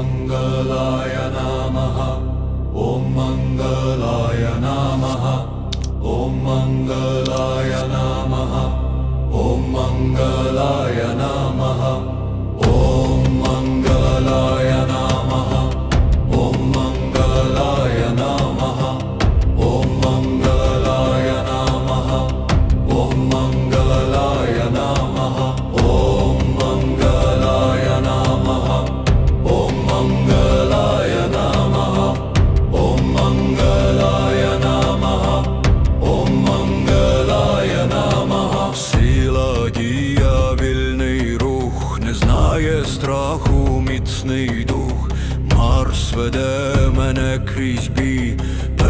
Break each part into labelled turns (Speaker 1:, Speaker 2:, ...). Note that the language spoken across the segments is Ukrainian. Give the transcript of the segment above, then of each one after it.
Speaker 1: Om Mangalaya Namaha. Om Mangalaya Namaha. Om Mangalaya Namaha. Om Mangalaya Namaha.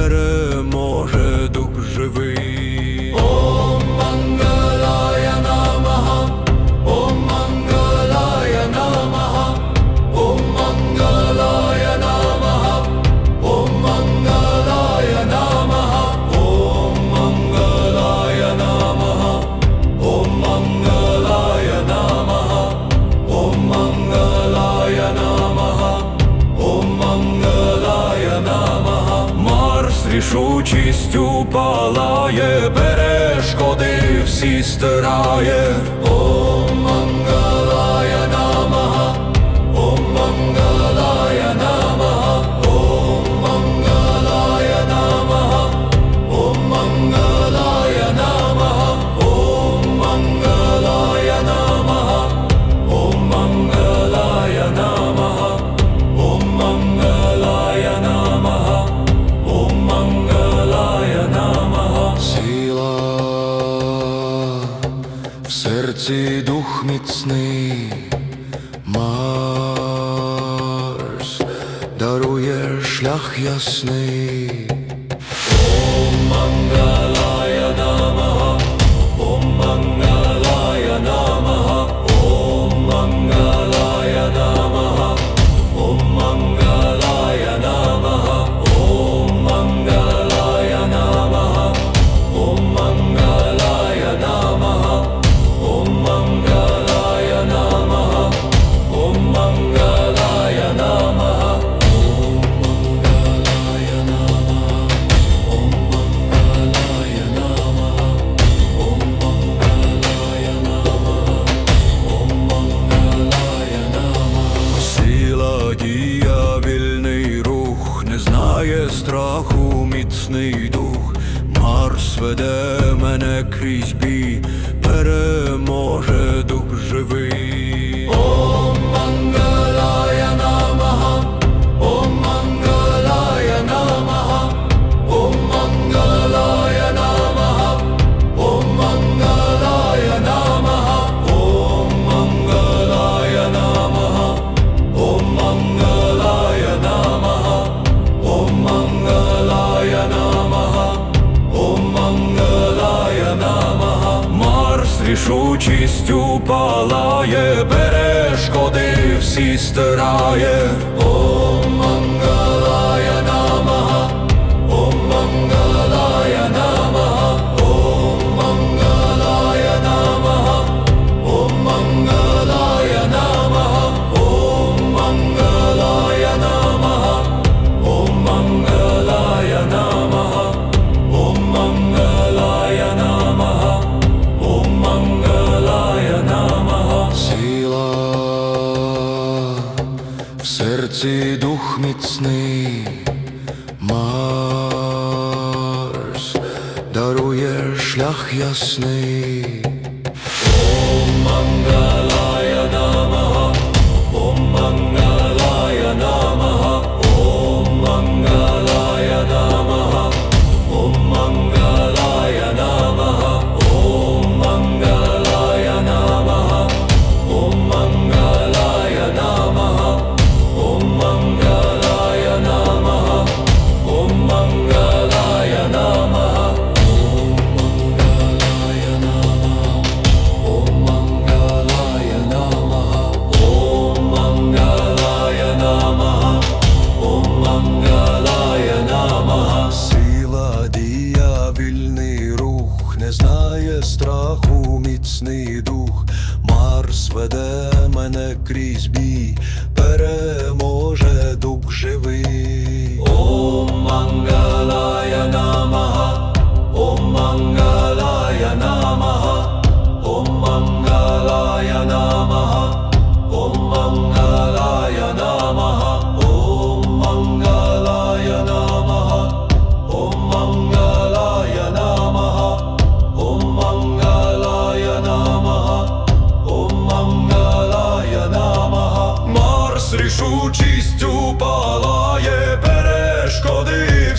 Speaker 1: Yanarım o шкоди всі стирає. О, манга. дух міцний, Марс, дарує шлях ясний. Небесний дух, Марс веде мене крізь бій, переможе дух живий. рішучістю палає, перешкоди всі стирає, О, Мангалаяна ясний.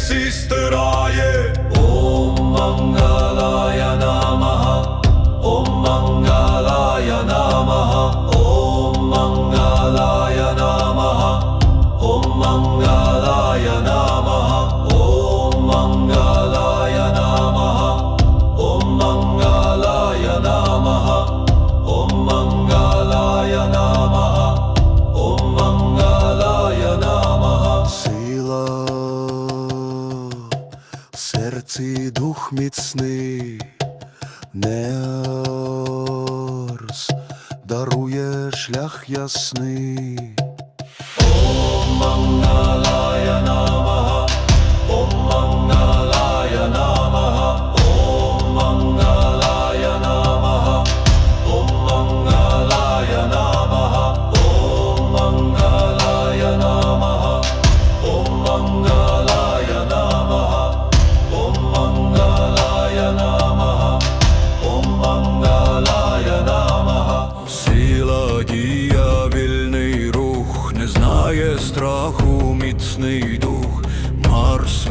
Speaker 1: existe ти дух міцний, не орс, дарує шлях ясний. О, мангала, я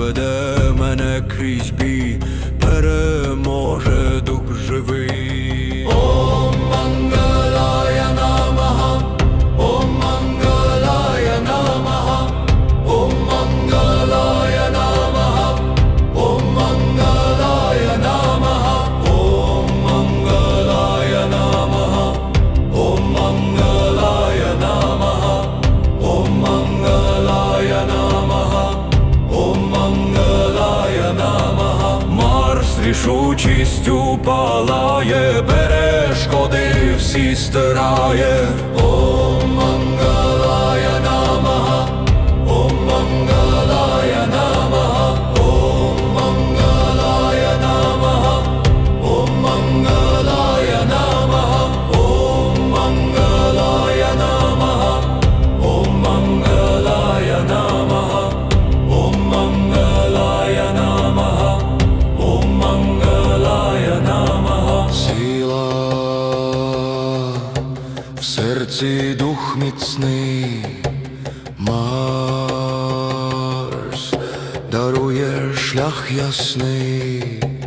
Speaker 1: веде мене крізь бій, переможе. всі стирає. О, шлях ясний.